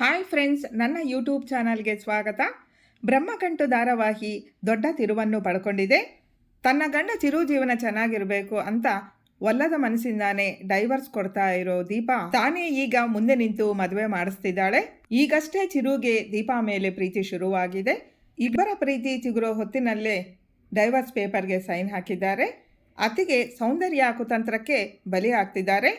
Hi friends ನನ್ನ YouTube ಚಾನಲ್ಗೆ ಸ್ವಾಗತ. ಬ್ರಹ್ಮಕಂಟು ಧಾರಾವಾಹಿ ದೊಡ್ಡ ತಿರುವನ್ನು ಪಡ್ಕೊಂಡಿದೆ. ತನ್ನ ಗಂಡ ಚಿರು ಜೀವನ ಚೆನ್ನಾಗಿರಬೇಕು ಅಂತ ಒಲ್ಲದ ಮನಸ್ಸಿಂದಾನೆ ಡೈವರ್ಸ್ ಕೊಡ್ತಾ ಇರೋ ದೀಪಾ ತಾನೇ ಈಗ ಮುಂದೆ ನಿಂತು ಮದುವೆ ಮಾಡಿಸ್ತಿದ್ದಾಳೆ. ಈಗಷ್ಟೇ ಚಿರುಗೆ ದೀಪಾ ಮೇಲೆ ಪ್ರೀತಿ ಶುರುವಾಗಿದೆ. ಇಬ್ಬರ ಪ್ರೀತಿ ಚಿಗುರೋ ಹೊತ್ತಿನಲ್ಲೇ ಡೈವರ್ಸ್ ಪೇಪರ್ಗೆ ಸೈನ್ ಹಾಕಿದ್ದಾರೆ. ಅತಿಗೆ ಸೌಂದರ್ಯ ಕುತಂತ್ರಕ್ಕೆ ಬಲಿ ಆಗ್ತಿದ್ದಾರೆ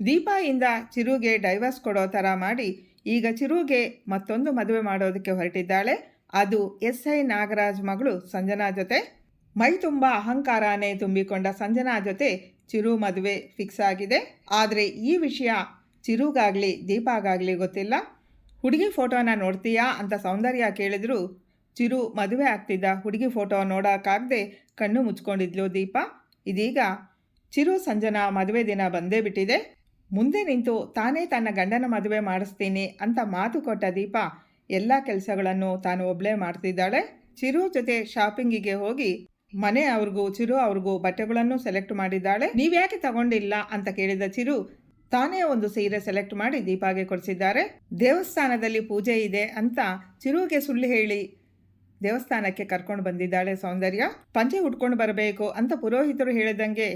ದೀಪಾಯಿಂದ ಚಿರುಗೆ ಡೈವರ್ಸ್ ಕೊಡೋ ಥರ ಮಾಡಿ ಈಗ ಚಿರುಗೆ ಮತ್ತೊಂದು ಮದುವೆ ಮಾಡೋದಕ್ಕೆ ಹೊರಟಿದ್ದಾಳೆ. ಅದು ಎಸ್ ಐ ನಾಗರಾಜ್ ಮಗಳು ಸಂಜನಾ ಜೊತೆ. ಮೈ ತುಂಬ ಅಹಂಕಾರನೇ ತುಂಬಿಕೊಂಡ ಸಂಜನಾ ಜೊತೆ ಚಿರು ಮದುವೆ ಫಿಕ್ಸ್ ಆಗಿದೆ. ಆದರೆ ಈ ವಿಷಯ ಚಿರುಗಾಗಲಿ, ದೀಪಾಗಾಗಲಿ ಗೊತ್ತಿಲ್ಲ. ಹುಡುಗಿ ಫೋಟೋನ ನೋಡ್ತೀಯಾ ಅಂತ ಸೌಂದರ್ಯ ಕೇಳಿದ್ರು. ಚಿರು ಮದುವೆ ಆಗ್ತಿದ್ದ ಹುಡುಗಿ ಫೋಟೋ ನೋಡೋಕ್ಕಾಗದೆ ಕಣ್ಣು ಮುಚ್ಕೊಂಡಿದ್ಲು ದೀಪ. ಇದೀಗ ಚಿರು ಸಂಜನಾ ಮದುವೆ ದಿನ ಬಂದೇ ಬಿಟ್ಟಿದೆ. ಮುಂದೆ ನಿಂತು ತಾನೇ ತನ್ನ ಗಂಡನ ಮದುವೆ ಮಾಡಿಸ್ತೀನಿ ಅಂತ ಮಾತು ಕೊಟ್ಟ ದೀಪ ಎಲ್ಲ ಕೆಲಸಗಳನ್ನು ತಾನು ಒಬ್ಬಳೇ ಮಾಡ್ತಿದ್ದಾಳೆ. ಚಿರು ಜೊತೆ ಶಾಪಿಂಗಿಗೆ ಹೋಗಿ ಮನೆ ಅವ್ರಿಗೂ, ಚಿರು ಅವ್ರಿಗೂ ಬಟ್ಟೆಗಳನ್ನು ಸೆಲೆಕ್ಟ್ ಮಾಡಿದ್ದಾಳೆ. ನೀವ್ಯಾಕೆ ತಗೊಂಡಿಲ್ಲ ಅಂತ ಕೇಳಿದ ಚಿರು ತಾನೇ ಒಂದು ಸೀರೆ ಸೆಲೆಕ್ಟ್ ಮಾಡಿ ದೀಪಾಗೆ ಕೊಡಿಸಿದ್ದಾರೆ. ದೇವಸ್ಥಾನದಲ್ಲಿ ಪೂಜೆ ಇದೆ ಅಂತ ಚಿರುಗೆ ಸುಳ್ಳು ಹೇಳಿ ದೇವಸ್ಥಾನಕ್ಕೆ ಕರ್ಕೊಂಡು ಬಂದಿದ್ದಾಳೆ ಸೌಂದರ್ಯ. ಪಂಚೆ ಉಟ್ಕೊಂಡು ಬರಬೇಕು ಅಂತ ಪುರೋಹಿತರು ಹೇಳಿದಂಗೆ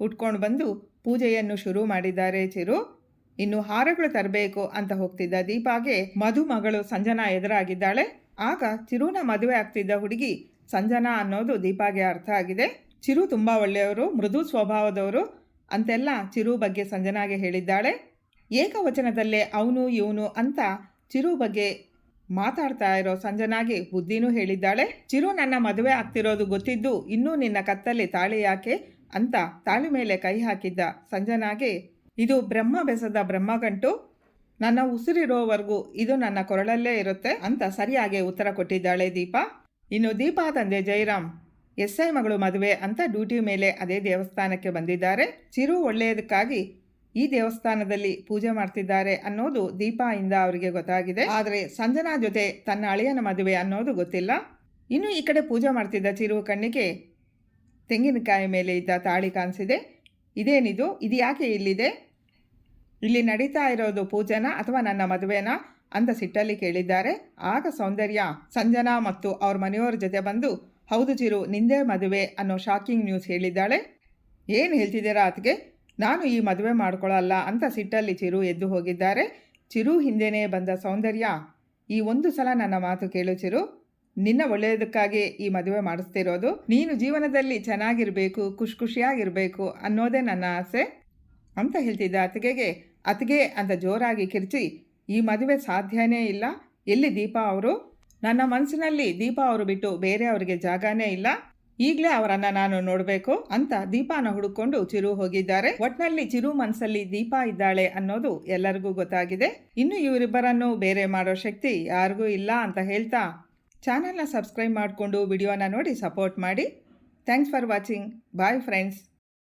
ಉಟ್ಕೊಂಡು ಬಂದು ಪೂಜೆಯನ್ನು ಶುರು ಮಾಡಿದ್ದಾರೆ ಚಿರು. ಇನ್ನು ಹಾರಗಳು ತರಬೇಕು ಅಂತ ಹೋಗ್ತಿದ್ದ ದೀಪಾಗೆ ಮಧುಮಗಳು ಸಂಜನಾ ಎದುರಾಗಿದ್ದಾಳೆ. ಆಗ ಚಿರುನ ಮದುವೆ ಆಗ್ತಿದ್ದ ಹುಡುಗಿ ಸಂಜನಾ ಅನ್ನೋದು ದೀಪಾಗೆ ಅರ್ಥ ಆಗಿದೆ. ಚಿರು ತುಂಬ ಒಳ್ಳೆಯವರು, ಮೃದು ಸ್ವಭಾವದವರು ಅಂತೆಲ್ಲ ಚಿರು ಬಗ್ಗೆ ಸಂಜನಾಗೆ ಹೇಳಿದ್ದಾಳೆ. ಏಕವಚನದಲ್ಲೇ ಅವನು ಇವನು ಅಂತ ಚಿರು ಬಗ್ಗೆ ಮಾತಾಡ್ತಾ ಇರೋ ಸಂಜನಾಗೆ ಬುದ್ಧಿನೂ ಹೇಳಿದ್ದಾಳೆ. ಚಿರು ನನ್ನ ಮದುವೆ ಆಗ್ತಿರೋದು ಗೊತ್ತಿದ್ದು ಇನ್ನೂ ನಿನ್ನ ಕತ್ತಲ್ಲಿ ತಾಳಿ ಯಾಕೆ? ಅಂತ ತಾಳಿ ಮೇಲೆ ಕೈ ಹಾಕಿದ್ದ ಸಂಜನಾಗೆ, ಇದು ಬ್ರಹ್ಮ ಬೆಸದ ಬ್ರಹ್ಮಗಂಟು. ನನ್ನ ಉಸಿರಿರೋವರೆಗೂ ಇದು ನನ್ನ ಕೊರಳಲ್ಲೇ ಇರುತ್ತೆ ಅಂತ ಸರಿಯಾಗಿ ಉತ್ತರ ಕೊಟ್ಟಿದ್ದಾಳೆ ದೀಪಾ. ಇನ್ನು ದೀಪಾ ತಂದೆ ಜೈರಾಮ್ ಎಸ್ ಐ ಮಗಳು ಮದುವೆ ಅಂತ ಡ್ಯೂಟಿ ಮೇಲೆ ಅದೇ ದೇವಸ್ಥಾನಕ್ಕೆ ಬಂದಿದ್ದಾರೆ. ಚಿರು ಒಳ್ಳೆಯದಕ್ಕಾಗಿ ಈ ದೇವಸ್ಥಾನದಲ್ಲಿ ಪೂಜೆ ಮಾಡ್ತಿದ್ದಾರೆ ಅನ್ನೋದು ದೀಪಾಯಿಂದ ಅವರಿಗೆ ಗೊತ್ತಾಗಿದೆ. ಆದರೆ ಸಂಜನಾ ಜೊತೆ ತನ್ನ ಅಳಿಯನ ಮದುವೆ ಅನ್ನೋದು ಗೊತ್ತಿಲ್ಲ. ಇನ್ನು ಈ ಕಡೆ ಪೂಜೆ ಮಾಡ್ತಿದ್ದ ಚಿರು ಕಣ್ಣಿಗೆ ತೆಂಗಿನಕಾಯಿ ಮೇಲೆ ಇದ್ದ ತಾಳಿ ಕಾಣಿಸಿದೆ. ಇದೇನಿದು? ಇದು ಯಾಕೆ ಇಲ್ಲಿದೆ? ಇಲ್ಲಿ ನಡೀತಾ ಇರೋದು ಪೂಜನ ಅಥವಾ ನನ್ನ ಮದುವೆನ ಅಂತ ಸಿಟ್ಟಲ್ಲಿ ಕೇಳಿದ್ದಾರೆ. ಆಗ ಸೌಂದರ್ಯ, ಸಂಜನಾ ಮತ್ತು ಅವ್ರ ಮನೆಯವರ ಜೊತೆ ಬಂದು, ಹೌದು ಚಿರು, ನಿಂದೇ ಮದುವೆ ಅನ್ನೋ ಶಾಕಿಂಗ್ ನ್ಯೂಸ್ ಹೇಳಿದ್ದಾಳೆ. ಏನು ಹೇಳ್ತಿದ್ದೀರಾ ಅದಕ್ಕೆ ನಾನು ಈ ಮದುವೆ ಮಾಡ್ಕೊಳ್ಳಲ್ಲ ಅಂತ ಸಿಟ್ಟಲ್ಲಿ ಚಿರು ಎದ್ದು ಹೋಗಿದ್ದಾರೆ. ಚಿರು ಹಿಂದೆನೇ ಬಂದ ಸೌಂದರ್ಯ, ಈ ಒಂದು ಸಲ ನನ್ನ ಮಾತು ಕೇಳು ಚಿರು. ನಿನ್ನ ಒಳ್ಳೆಯದಕ್ಕಾಗಿ ಈ ಮದುವೆ ಮಾಡಿಸ್ತಿರೋದು. ನೀನು ಜೀವನದಲ್ಲಿ ಚೆನ್ನಾಗಿರಬೇಕು ಖುಷಿ ಖುಷಿಯಾಗಿರಬೇಕು ಅನ್ನೋದೇ ನನ್ನ ಆಸೆ ಅಂತ ಹೇಳ್ತಿದ್ದ ಅತ್ತಿಗೆಗೆ. ಅತ್ತಿಗೆ ಅಂತ ಜೋರಾಗಿ ಕಿರ್ಚಿ, ಈ ಮದುವೆ ಸಾಧ್ಯನೇ ಇಲ್ಲ. ಎಲ್ಲಿ ದೀಪಾ ಅವರು? ನನ್ನ ಮನಸ್ಸಿನಲ್ಲಿ ದೀಪಾ ಅವರು ಬಿಟ್ಟು ಬೇರೆ ಅವರಿಗೆ ಜಾಗನೇ ಇಲ್ಲ. ಈಗಲೇ ಅವರನ್ನ ನಾನು ನೋಡಬೇಕು ಅಂತ ದೀಪಾನ ಹುಡುಕೊಂಡು ಚಿರು ಹೋಗಿದ್ದಾರೆ. ಒಟ್ನಲ್ಲಿ ಚಿರು ಮನಸ್ಸಲ್ಲಿ ದೀಪಾ ಇದ್ದಾಳೆ ಅನ್ನೋದು ಎಲ್ಲರಿಗೂ ಗೊತ್ತಾಗಿದೆ. ಇನ್ನು ಇವರಿಬ್ಬರನ್ನು ಬೇರೆ ಮಾಡೋ ಶಕ್ತಿ ಯಾರಿಗೂ ಇಲ್ಲ ಅಂತ ಹೇಳ್ತಾ ಚಾನಲ್ನ ಸಬ್ಸ್ಕ್ರೈಬ್ ಮಾಡಿಕೊಂಡು ವಿಡಿಯೋನ ನೋಡಿ ಸಪೋರ್ಟ್ ಮಾಡಿ. Thanks for watching bye friends